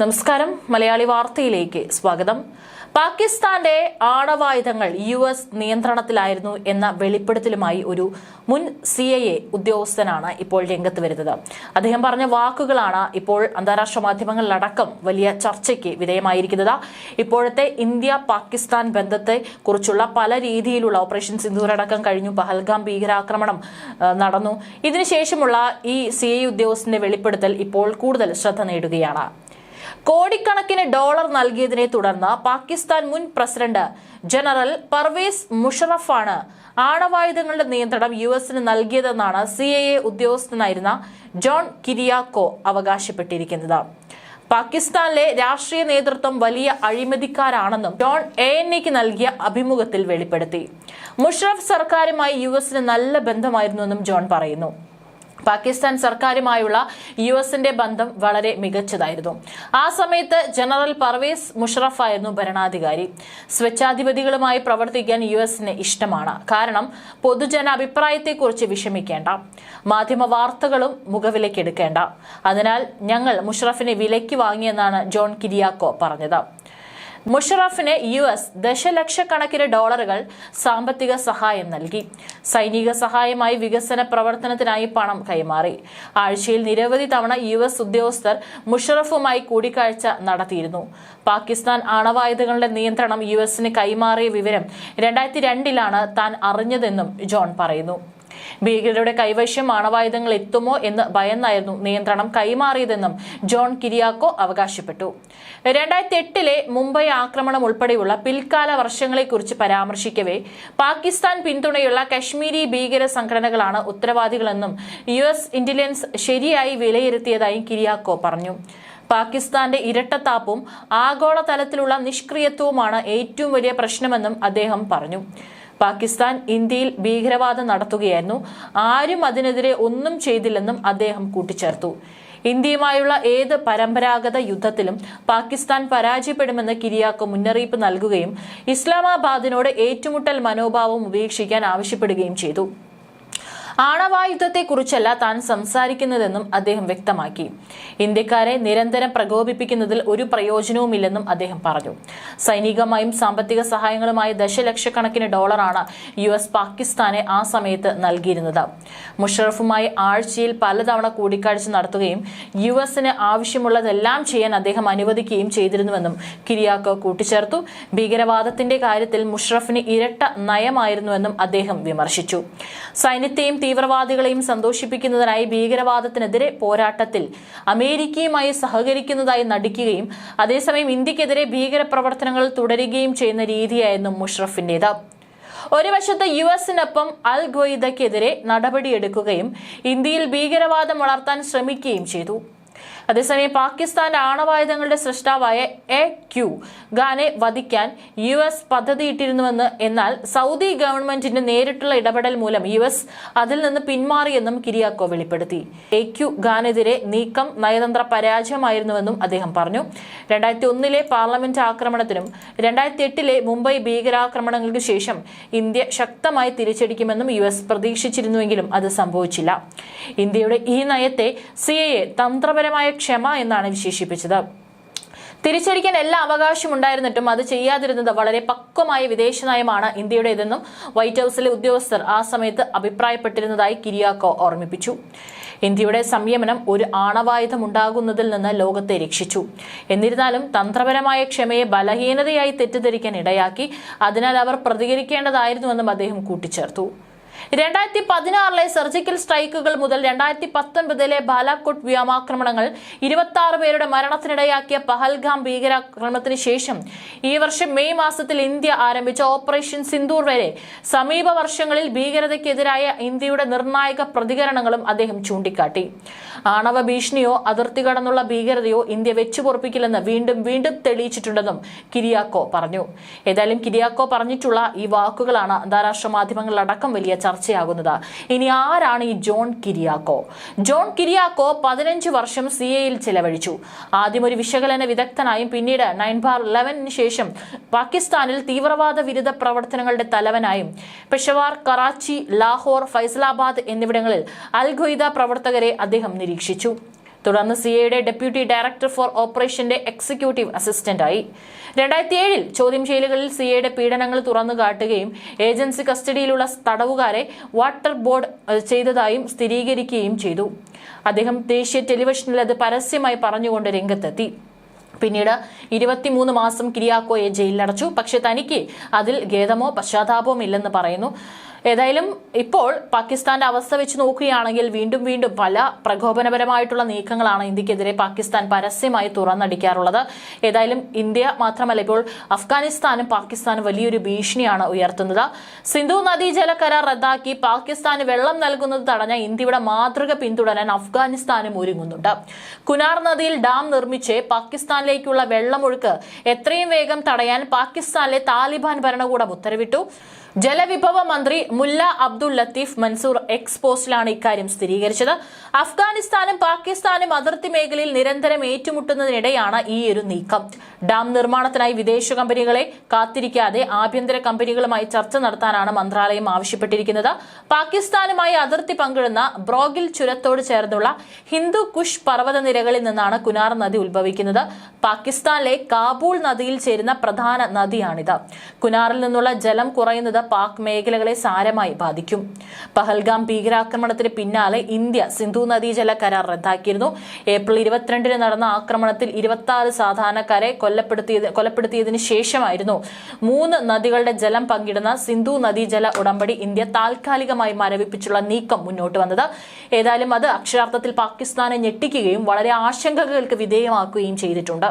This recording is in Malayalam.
നമസ്കാരം. മലയാളി വാർത്തയിലേക്ക് സ്വാഗതം. പാകിസ്ഥാന്റെ ആണവായുധങ്ങൾ യു എസ് നിയന്ത്രണത്തിലായിരുന്നു എന്ന വെളിപ്പെടുത്തലുമായി ഒരു മുൻ സി ഐ എ ഉദ്യോഗസ്ഥനാണ് ഇപ്പോൾ രംഗത്ത് വരുന്നത്. അദ്ദേഹം പറഞ്ഞ വാക്കുകളാണ് ഇപ്പോൾ അന്താരാഷ്ട്ര മാധ്യമങ്ങളിലടക്കം വലിയ ചർച്ചയ്ക്ക് വിധേയമായിരിക്കുന്നത്. ഇപ്പോഴത്തെ ഇന്ത്യ പാകിസ്ഥാൻ ബന്ധത്തെ കുറിച്ചുള്ള പല രീതിയിലുള്ള ഓപ്പറേഷൻ സിന്ധൂരടക്കം കഴിഞ്ഞു. പഹൽഗാം ഭീകരാക്രമണം നടന്നു. ഇതിനുശേഷമുള്ള ഈ സി ഐ ഉദ്യോഗസ്ഥന്റെ വെളിപ്പെടുത്തൽ ഇപ്പോൾ കൂടുതൽ ശ്രദ്ധ നേടുകയാണ്. കോടിക്കണക്കിന് ഡോളർ നൽകിയതിനെ തുടർന്ന് പാകിസ്ഥാൻ മുൻ പ്രസിഡന്റ് ജനറൽ പർവേസ് മുഷറഫാണ് ആണവായുധങ്ങളുടെ നിയന്ത്രണം യു എസിന് നൽകിയതെന്നാണ് സി എ ഉദ്യോഗസ്ഥനായിരുന്ന ജോൺ കിരിയാക്കോ അവകാശപ്പെട്ടിരിക്കുന്നത്. പാകിസ്ഥാനിലെ രാഷ്ട്രീയ നേതൃത്വം വലിയ അഴിമതിക്കാരാണെന്നും ജോൺ എ എൻ എക്ക് നൽകിയ അഭിമുഖത്തിൽ വെളിപ്പെടുത്തി. മുഷറഫ് സർക്കാരുമായി യു എസിന് നല്ല ബന്ധമായിരുന്നുവെന്നും ജോൺ പറയുന്നു. പാകിസ്ഥാൻ സർക്കാരുമായുള്ള യു എസിന്റെ ബന്ധം വളരെ മികച്ചതായിരുന്നു. ആ സമയത്ത് ജനറൽ പർവേസ് മുഷറഫ് ആയിരുന്നു ഭരണാധികാരി. സ്വച്ഛാധിപതികളുമായി പ്രവർത്തിക്കാൻ യു എസിന് ഇഷ്ടമാണ്. കാരണം പൊതുജന അഭിപ്രായത്തെക്കുറിച്ച് വിഷമിക്കേണ്ട. മാധ്യമ വാർത്തകളും മുഖവിലക്കെടുക്കേണ്ട അതിനാൽ ഞങ്ങൾ മുഷറഫിനെ വിലയ്ക്ക് വാങ്ങിയെന്നാണ് ജോൺ കിരിയാക്കോ പറഞ്ഞത്. മുഷറഫിന് യു എസ് ദശലക്ഷക്കണക്കിന് ഡോളറുകൾ സാമ്പത്തിക സഹായം നൽകി. സൈനിക സഹായമായി വികസന പ്രവർത്തനത്തിനായി പണം കൈമാറി. ആഴ്ചയിൽ നിരവധി തവണ യു എസ് ഉദ്യോഗസ്ഥർ മുഷറഫുമായി കൂടിക്കാഴ്ച നടത്തിയിരുന്നു. പാകിസ്ഥാൻ ആണവായുധങ്ങളുടെ നിയന്ത്രണം യു എസിന് കൈമാറിയ വിവരം രണ്ടായിരത്തി രണ്ടിലാണ് താൻ അറിഞ്ഞതെന്നും ജോൺ പറയുന്നു. ഭീകരരുടെ കൈവശം ആണവായുധങ്ങൾ എത്തുമോ എന്ന് ഭയന്നായിരുന്നു നിയന്ത്രണം കൈമാറിയതെന്നും ജോൺ കിരിയാക്കോ അവകാശപ്പെട്ടു. രണ്ടായിരത്തി എട്ടിലെ മുംബൈ ആക്രമണം ഉൾപ്പെടെയുള്ള പിൽക്കാല വർഷങ്ങളെക്കുറിച്ച് പരാമർശിക്കവേ പാകിസ്ഥാൻ പിന്തുണയുള്ള കശ്മീരി ഭീകര സംഘടനകളാണ് ഉത്തരവാദികളെന്നും യു എസ് ഇന്റലിജൻസ് ശരിയായി വിലയിരുത്തിയതായും കിരിയാക്കോ പറഞ്ഞു. പാകിസ്ഥാന്റെ ഇരട്ടത്താപ്പും ആഗോളതലത്തിലുള്ള നിഷ്ക്രിയത്വവുമാണ് ഏറ്റവും വലിയ പ്രശ്നമെന്നും അദ്ദേഹം പറഞ്ഞു. പാകിസ്ഥാൻ ഇന്ത്യയിൽ ഭീകരവാദം നടത്തുകയായിരുന്നു. ആരും അതിനെതിരെ ഒന്നും ചെയ്തില്ലെന്നും അദ്ദേഹം കൂട്ടിച്ചേർത്തു. ഇന്ത്യയുമായുള്ള ഏത് പരമ്പരാഗത യുദ്ധത്തിലും പാകിസ്ഥാൻ പരാജയപ്പെടുമെന്ന് കിരിയാക്കോ മുന്നറിയിപ്പ് നൽകുകയും ഇസ്ലാമാബാദിനോട് ഏറ്റുമുട്ടൽ മനോഭാവം ഉപേക്ഷിക്കാൻ ആവശ്യപ്പെടുകയും ചെയ്തു. ആണവായുധത്തെക്കുറിച്ചല്ല താൻ സംസാരിക്കുന്നതെന്നും അദ്ദേഹം വ്യക്തമാക്കി. ഇന്ത്യക്കാരെ നിരന്തരം പ്രകോപിപ്പിക്കുന്നതിൽ ഒരു പ്രയോജനവുമില്ലെന്നും അദ്ദേഹം പറഞ്ഞു. സൈനികമായും സാമ്പത്തിക സഹായങ്ങളുമായി ദശലക്ഷക്കണക്കിന് ഡോളറാണ് യു എസ് പാകിസ്ഥാനെ ആ സമയത്ത് നൽകിയിരുന്നത്. മുഷറഫുമായി ആഴ്ചയിൽ പലതവണ കൂടിക്കാഴ്ച നടത്തുകയും യു എസിന് ആവശ്യമുള്ളതെല്ലാം ചെയ്യാൻ അദ്ദേഹം അനുവദിക്കുകയും ചെയ്തിരുന്നുവെന്നും കിരിയാക്കോ കൂട്ടിച്ചേർത്തു. ഭീകരവാദത്തിന്റെ കാര്യത്തിൽ മുഷറഫിന് ഇരട്ട നയമായിരുന്നുവെന്നും അദ്ദേഹം വിമർശിച്ചു. സൈന്യത്തെയും തീവ്രവാദികളെയും സന്തോഷിപ്പിക്കുന്നതിനായി ഭീകരവാദത്തിനെതിരെ പോരാട്ടത്തിൽ അമേരിക്കയുമായി സഹകരിക്കുന്നതായി നടിക്കുകയും അതേസമയം ഇന്ത്യക്കെതിരെ ഭീകരപ്രവർത്തനങ്ങൾ തുടരുകയും ചെയ്യുന്ന രീതിയായിരുന്നു മുഷറഫിന്റേത് ഒരു വശത്ത് യു എസിനൊപ്പം അൽ ഖ്വയ്ദക്കെതിരെ നടപടിയെടുക്കുകയും ഇന്ത്യയിൽ ഭീകരവാദം വളർത്താൻ ശ്രമിക്കുകയും ചെയ്തു. അതേസമയം പാകിസ്ഥാന്റെ ആണവായുധങ്ങളുടെ സൃഷ്ടാവായ എ ക്യു ഖാനെ വധിക്കാൻ യു എസ് പദ്ധതിയിട്ടിരുന്നുവെന്ന് എന്നാൽ സൗദി ഗവൺമെന്റിന്റെ നേരിട്ടുള്ള ഇടപെടൽ മൂലം യു എസ് അതിൽ നിന്ന് പിന്മാറിയെന്നും കിരിയാക്കോ വെളിപ്പെടുത്തി. എ ക്യു ഖാനെതിരെ നീക്കം നയതന്ത്ര പരാജയമായിരുന്നുവെന്നും അദ്ദേഹം പറഞ്ഞു. രണ്ടായിരത്തി ഒന്നിലെ പാർലമെന്റ് ആക്രമണത്തിനും രണ്ടായിരത്തി എട്ടിലെ മുംബൈ ഭീകരാക്രമണങ്ങൾക്ക് ശേഷം ഇന്ത്യ ശക്തമായി തിരിച്ചടിക്കുമെന്നും യു എസ് പ്രതീക്ഷിച്ചിരുന്നുവെങ്കിലും അത് സംഭവിച്ചില്ല. ഇന്ത്യയുടെ ഈ നയത്തെ സി തന്ത്രപരമായ ക്ഷമ എന്നാണ് വിശേഷിപ്പിച്ചത്. തിരിച്ചടിക്കാൻ എല്ലാ അവകാശം ഉണ്ടായിരുന്നിട്ടും അത് ചെയ്യാതിരുന്നത് വളരെ പക്വമായ വിദേശ നയമാണ് ഇന്ത്യയുടേതെന്നും വൈറ്റ് ഹൌസിലെ ഉദ്യോഗസ്ഥർ ആ സമയത്ത് അഭിപ്രായപ്പെട്ടിരുന്നതായി കിരിയാക്കോ ഓർമ്മിപ്പിച്ചു. ഇന്ത്യയുടെ സംയമനം ഒരു ആണവായുധം ഉണ്ടാകുന്നതിൽ നിന്ന് ലോകത്തെ രക്ഷിച്ചു. എന്നിരുന്നാലും തന്ത്രപരമായ ക്ഷമയെ ബലഹീനതയായി തെറ്റിദ്ധരിക്കാൻ ഇടയാക്കി അതിനാൽ അവർ പ്രതികരിക്കേണ്ടതായിരുന്നുവെന്നും അദ്ദേഹം കൂട്ടിച്ചേർത്തു. രണ്ടായിരത്തി പതിനാറിലെ സർജിക്കൽ സ്ട്രൈക്കുകൾ മുതൽ രണ്ടായിരത്തി പത്തൊൻപതിലെ ബാലാക്കോട്ട് വ്യോമാക്രമണങ്ങൾ ഇരുപത്തി ആറ് പേരുടെ മരണത്തിനിടയാക്കിയ പഹൽഗാം ഭീകരാക്രമണത്തിന് ശേഷം ഈ വർഷം മെയ് മാസത്തിൽ ഇന്ത്യ ആരംഭിച്ച ഓപ്പറേഷൻ സിന്ദൂർ വരെ സമീപ വർഷങ്ങളിൽ ഭീകരതയ്ക്കെതിരായ ഇന്ത്യയുടെ നിർണായക പ്രതികരണങ്ങളും അദ്ദേഹം ചൂണ്ടിക്കാട്ടി. ആണവ ഭീഷണിയോ അതിർത്തി കടന്നുള്ള ഭീകരതയോ ഇന്ത്യ വെച്ചുപൊറപ്പിക്കില്ലെന്ന് വീണ്ടും വീണ്ടും തെളിയിച്ചിട്ടുണ്ടെന്നും കിരിയാക്കോ പറഞ്ഞു. ഏതായാലും കിരിയാക്കോ പറഞ്ഞിട്ടുള്ള ഈ വാക്കുകളാണ് അന്താരാഷ്ട്ര മാധ്യമങ്ങളിലടക്കം വലിയ ചർച്ചയാകുന്നത്. ഇനി ആരാണ് ഈ ജോൺ കിരിയാക്കോ? ജോൺ കിരിയാക്കോ പതിനഞ്ച് വർഷം സി എയിൽ ചെലവഴിച്ചു. ആദ്യം ഒരു വിശകലന വിദഗ്ധനായും പിന്നീട് നയൻ ബാർ ഇലവനിന് ശേഷം പാകിസ്ഥാനിൽ തീവ്രവാദ വിരുദ്ധ പ്രവർത്തനങ്ങളുടെ തലവനായും പെഷവാർ കറാച്ചി ലാഹോർ ഫൈസലാബാദ് എന്നിവിടങ്ങളിൽ അൽ പ്രവർത്തകരെ അദ്ദേഹം നിരീക്ഷിച്ചു. തുടർന്ന് സി എയുടെ ഡെപ്യൂട്ടി ഡയറക്ടർ ഫോർ ഓപ്പറേഷന്റെ എക്സിക്യൂട്ടീവ് അസിസ്റ്റന്റായി. രണ്ടായിരത്തി ഏഴിൽ ചോദ്യം ചെയ്യലുകളിൽ സി എയുടെ പീഡനങ്ങൾ തുറന്നു കാട്ടുകയും ഏജൻസി കസ്റ്റഡിയിലുള്ള തടവുകാരെ വാട്ടർ ബോർഡ് ചെയ്തതായും സ്ഥിരീകരിക്കുകയും ചെയ്തു. അദ്ദേഹം ദേശീയ ടെലിവിഷനിൽ അത് പരസ്യമായി പറഞ്ഞുകൊണ്ട് രംഗത്തെത്തി. പിന്നീട് ഇരുപത്തിമൂന്ന് മാസം കിരിയാക്കോയെ ജയിലിലടച്ചു. പക്ഷെ തനിക്ക് അതിൽ ഖേദമോ പശ്ചാത്താപമോ ഇല്ലെന്ന് പറയുന്നു. ഏതായാലും ഇപ്പോൾ പാകിസ്ഥാന്റെ അവസ്ഥ വെച്ച് നോക്കുകയാണെങ്കിൽ വീണ്ടും വീണ്ടും പല പ്രകോപനപരമായിട്ടുള്ള നീക്കങ്ങളാണ് ഇന്ത്യക്കെതിരെ പാകിസ്ഥാൻ പരസ്യമായി തുറന്നടിക്കാറുള്ളത്. ഏതായാലും ഇന്ത്യ മാത്രമല്ല ഇപ്പോൾ അഫ്ഗാനിസ്ഥാനും പാകിസ്ഥാനും വലിയൊരു ഭീഷണിയാണ് ഉയർത്തുന്നത്. സിന്ധു നദീജല കരാർ റദ്ദാക്കി പാകിസ്ഥാന് വെള്ളം നൽകുന്നത് തടഞ്ഞ ഇന്ത്യയുടെ മാതൃക പിന്തുടരാൻ അഫ്ഗാനിസ്ഥാനും ഒരുങ്ങുന്നുണ്ട്. കുനാർ നദിയിൽ ഡാം നിർമ്മിച്ച് പാകിസ്ഥാനിലേക്കുള്ള വെള്ളമൊഴുക്ക് എത്രയും വേഗം തടയാൻ പാകിസ്ഥാനിലെ താലിബാൻ ഭരണകൂടം ഉത്തരവിട്ടു. ജലവിഭവ മന്ത്രി മുല്ല അബ്ദുൾ ലത്തീഫ് മൻസൂർ എക്സ് പോസ്റ്റിലാണ് ഇക്കാര്യം സ്ഥിരീകരിച്ചത്. അഫ്ഗാനിസ്ഥാനും പാകിസ്ഥാനും അതിർത്തി മേഖലയിൽ നിരന്തരം ഏറ്റുമുട്ടുന്നതിനിടെയാണ് ഈ ഒരു നീക്കം. ഡാം നിർമ്മാണത്തിനായി വിദേശ കമ്പനികളെ കാത്തിരിക്കാതെ ആഭ്യന്തര കമ്പനികളുമായി ചർച്ച നടത്താനാണ് മന്ത്രാലയം ആവശ്യപ്പെട്ടിരിക്കുന്നത്. പാകിസ്ഥാനുമായി അതിർത്തി പങ്കിടുന്ന ബ്രോഗിൽ ചുരത്തോട് ചേർന്നുള്ള ഹിന്ദു കുഷ് പർവത നിരകളിൽ നിന്നാണ് കുനാർ നദി ഉത്ഭവിക്കുന്നത്. പാകിസ്ഥാനിലെ കാബൂൾ നദിയിൽ ചേരുന്ന പ്രധാന നദിയാണിത്. കുനാറിൽ നിന്നുള്ള ജലം കുറയുന്നത് പാക് മേഖലകളെ സാരമായി ബാധിക്കും. പഹൽഗാം ഭീകരാക്രമണത്തിന് പിന്നാലെ ഇന്ത്യ സിന്ധു നദീജല കരാർ റദ്ദാക്കിയിരുന്നു. ഏപ്രിൽ ഇരുപത്തിരണ്ടിന് നടന്ന ആക്രമണത്തിൽ ഇരുപത്തി സാധാരണക്കാരെ കൊല്ലപ്പെടുത്തിയത് കൊലപ്പെടുത്തിയതിനു ശേഷമായിരുന്നു. മൂന്ന് നദികളുടെ ജലം പങ്കിടുന്ന സിന്ധു നദീജല ഉടമ്പടി ഇന്ത്യ താൽക്കാലികമായി മരവിപ്പിച്ചുള്ള നീക്കം മുന്നോട്ട് വന്നത്. ഏതായാലും അത് അക്ഷരാർത്ഥത്തിൽ പാകിസ്ഥാനെ ഞെട്ടിക്കുകയും വളരെ ആശങ്കകൾക്ക് വിധേയമാക്കുകയും ചെയ്തിട്ടുണ്ട്.